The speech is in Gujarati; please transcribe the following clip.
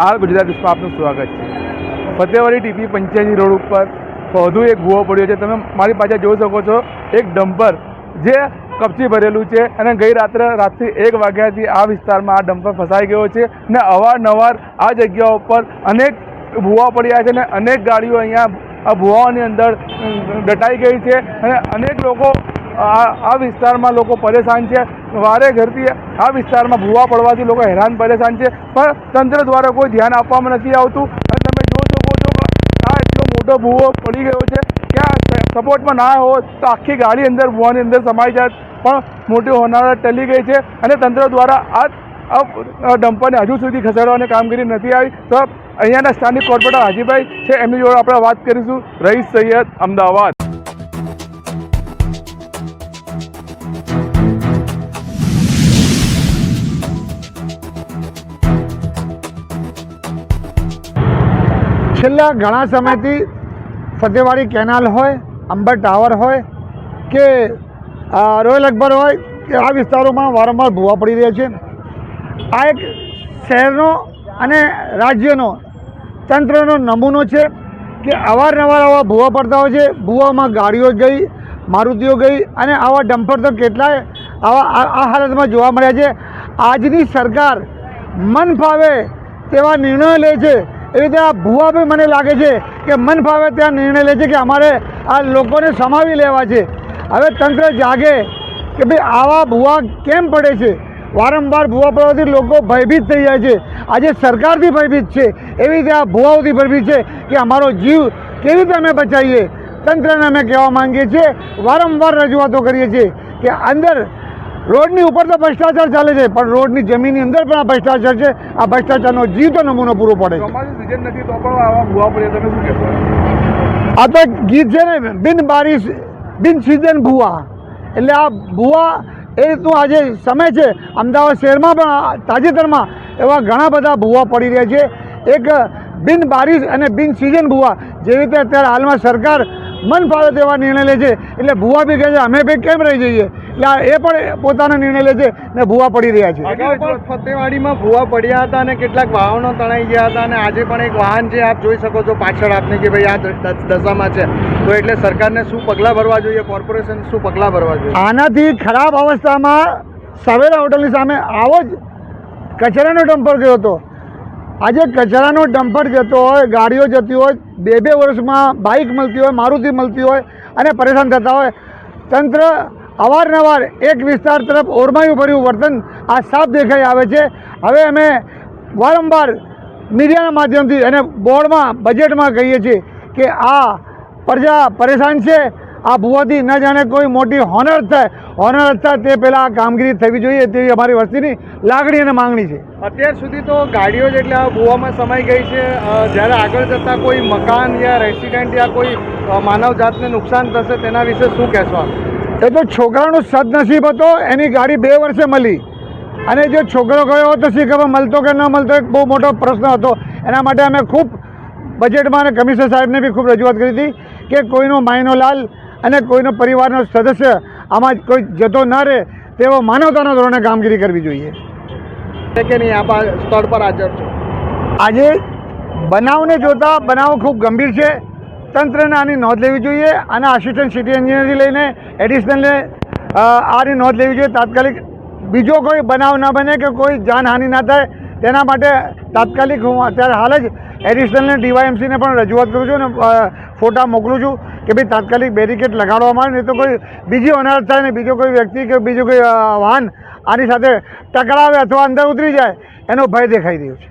હાલ ગુજરાત ન્યૂઝમાં આપનું સ્વાગત છે. ફતેવાડી ટીપી પંચ્યાસી રોડ ઉપર વધુ એક ભૂવો પડ્યો છે. તમે મારી પાસે જોઈ શકો છો, એક ડમ્પર જે કપચી ભરેલું છે અને ગઈ રાત્રે રાતથી એક વાગ્યાથી આ વિસ્તારમાં આ ડમ્પર ફસાઈ ગયો છે ને અવારનવાર આ જગ્યા ઉપર અનેક ભૂવા પડ્યા છે અને અનેક ગાડીઓ અહીંયા આ ભૂવાઓની અંદર દટાઈ ગઈ છે અને અનેક લોકો આ વિસ્તારમાં લોકો પરેશાન છે. વારે ઘરથી આ વિસ્તારમાં ભૂવા પડવાથી લોકો હેરાન પરેશાન છે. પણ તંત્ર દ્વારા કોઈ ધ્યાન આપવામાં નથી આવતું. અને તમે જોઈ શકો છો આ એટલો મોટો ભૂવો પડી ગયો છે. ક્યાં સપોર્ટમાં ના હોત તો આખી ગાડી અંદર ભૂવાની અંદર સમાઈ જાય પણ મોટી હોનારત ટલી ગઈ છે અને તંત્ર દ્વારા આ ડમ્પરને હજુ સુધી ખસેડવાની કામગીરી નથી આવી. તો અહીંયાના સ્થાનિક કોર્પોરેટર હાજીભાઈ છે. એમની જોડે આપણે વાત કરીશું. રહીશ સૈયદ અમદાવાદ. છેલ્લા ઘણા સમયથી ફતેવાડી કેનાલ હોય, અંબર ટાવર હોય કે રોયલ અકબર હોય, કે આ વિસ્તારોમાં વારંવાર ભૂવા પડી રહ્યા છે. આ એક શહેરનો અને રાજ્યનો તંત્રનો નમૂનો છે કે અવારનવાર આવા ભૂવા પડતા હોય છે. ભૂવામાં ગાડીઓ ગઈ, મારુતિઓ ગઈ અને આવા ડમ્પર તો કેટલાય આવા આ હાલતમાં જોવા મળ્યા છે. આજની સરકાર મન ફાવે તેવા નિર્ણયો લે છે એ રીતે આ ભૂવા બી મને લાગે છે કે મન ફાવે ત્યાં નિર્ણય લે છે કે અમારે આ લોકોને સમાવી લેવા છે. હવે તંત્ર જાગે કે ભાઈ આવા ભૂવા કેમ પડે છે? વારંવાર ભૂવા પડવાથી લોકો ભયભીત થઈ જાય છે. આજે સરકારથી ભયભીત છે. એવી રીતે આ ભૂવાઓથી ભયભીત છે કે અમારો જીવ કેવી રીતે અમે બચાવીએ? તંત્રને અમે કહેવા માંગીએ છીએ, વારંવાર રજૂઆતો કરીએ છીએ કે અંદર રોડની ઉપર તો ભ્રષ્ટાચાર ચાલે છે પણ રોડની જમીનની અંદર પણ આ ભ્રષ્ટાચાર છે. આ ભ્રષ્ટાચારનો જીવતો નમૂનો પૂરો પડે તો આ તો ગીત છે ને બિન બારિશ બિન સિઝન ભૂવા. એટલે આ ભૂવા એ રીતનું આજે સમય છે અમદાવાદ શહેરમાં પણ તાજેતરમાં એવા ઘણા બધા ભૂવા પડી રહ્યા છે. એક બિન બારિશ અને બિન સિઝન ભૂવા જેવી રીતે અત્યારે હાલમાં સરકાર મન ફાવે તેવા નિર્ણય લે છે. એટલે ભૂવા બી કહે છે અમે ભાઈ કેમ રહી જઈએ? એટલે એ પણ પોતાનો નિર્ણય લે છે ને ભૂવા પડી રહ્યા છે. ફતેવાડીમાં ભૂવા પડ્યા હતા અને કેટલાક વાહનો તણાઈ ગયા હતા અને આજે પણ એક વાહન છે આપ જોઈ શકો છો પાછળ આપને કે ભાઈ આ દશામાં છે. તો એટલે સરકારને શું પગલાં ભરવા જોઈએ? કોર્પોરેશન શું પગલાં ભરવા જોઈએ? આનાથી ખરાબ અવસ્થામાં સવેરા હોટલની સામે આવો જ કચરાનો ડમ્પર ગયો હતો. આજે કચરાનો ડમ્પર જતો હોય, ગાડીઓ જતી હોય બે બે વર્ષમાં બાઇક મળતી હોય, મારુતિ મળતી હોય અને પરેશાન થતા હોય. તંત્ર અવારનવાર એક વિસ્તાર તરફ ઓરમાયું ભર્યું વર્તન આ સાફ દેખાઈ આવે છે. હવે અમે વારંવાર મીડિયાના માધ્યમથી અને બોર્ડમાં બજેટમાં કહીએ છીએ કે આ પ્રજા પરેશાન છે. આ ભૂવાથી ન જાણે કોઈ મોટી હોનર થાય. હોનર થાય તે પહેલાં આ કામગીરી થવી જોઈએ તેવી અમારી વસ્તીની લાગણી અને માંગણી છે. અત્યાર સુધી તો ગાડીઓ જ એટલે આ ભૂવામાં સમાઈ ગઈ છે. જ્યારે આગળ જતાં કોઈ મકાન યા રેસિડેન્ટ યા કોઈ માનવજાતને માનવ જાતને નુકસાન થશે તેના વિશે શું કહેશો એ તો છોકરાનો સદનસીબ હતો એની ગાડી બે વર્ષે મળી. અને જે છોકરો ગયો હતો તો શી ખબર મળતો કે ન મળતો એક બહુ મોટો પ્રશ્ન હતો. એના માટે અમે ખૂબ બજેટમાં અને કમિશનર સાહેબને બી ખૂબ રજૂઆત કરી હતી કે કોઈનો માયનો લાલ અને કોઈનો પરિવારનો સદસ્ય આમાં કોઈ જતો ન રહે તેવો માનવતાના ધોરણે કામગીરી કરવી જોઈએ. કે નહીં? આપણા આ સ્થળ પર હાજર છો? આજે બનાવને જોતા બનાવ ખૂબ ગંભીર છે. તંત્રને આની નોંધ લેવી જોઈએ અને આસિસ્ટન્ટ સિટી એન્જિનિયરથી લઈને એડિશનલને આની નોંધ લેવી જોઈએ. તાત્કાલિક બીજો કોઈ બનાવ ન બને કે કોઈ જાનહાનિ ના થાય તેના માટે તાત્કાલિક હું અત્યારે હાલ જ એડિશનલને ડીવાયએમસીને પણ રજૂઆત કરું છું અને ફોટા મોકલું છું. કે ભાઈ તાત્કાલિક બેરિકેડ લગાડવામાં આવે ને તો કોઈ બીજી અનાજ થાય ને બીજો કોઈ વ્યક્તિ કે બીજું કોઈ વાહન આની સાથે ટકરાવે અથવા અંદર ઉતરી જાય, એનો ભય દેખાઈ રહ્યો છે.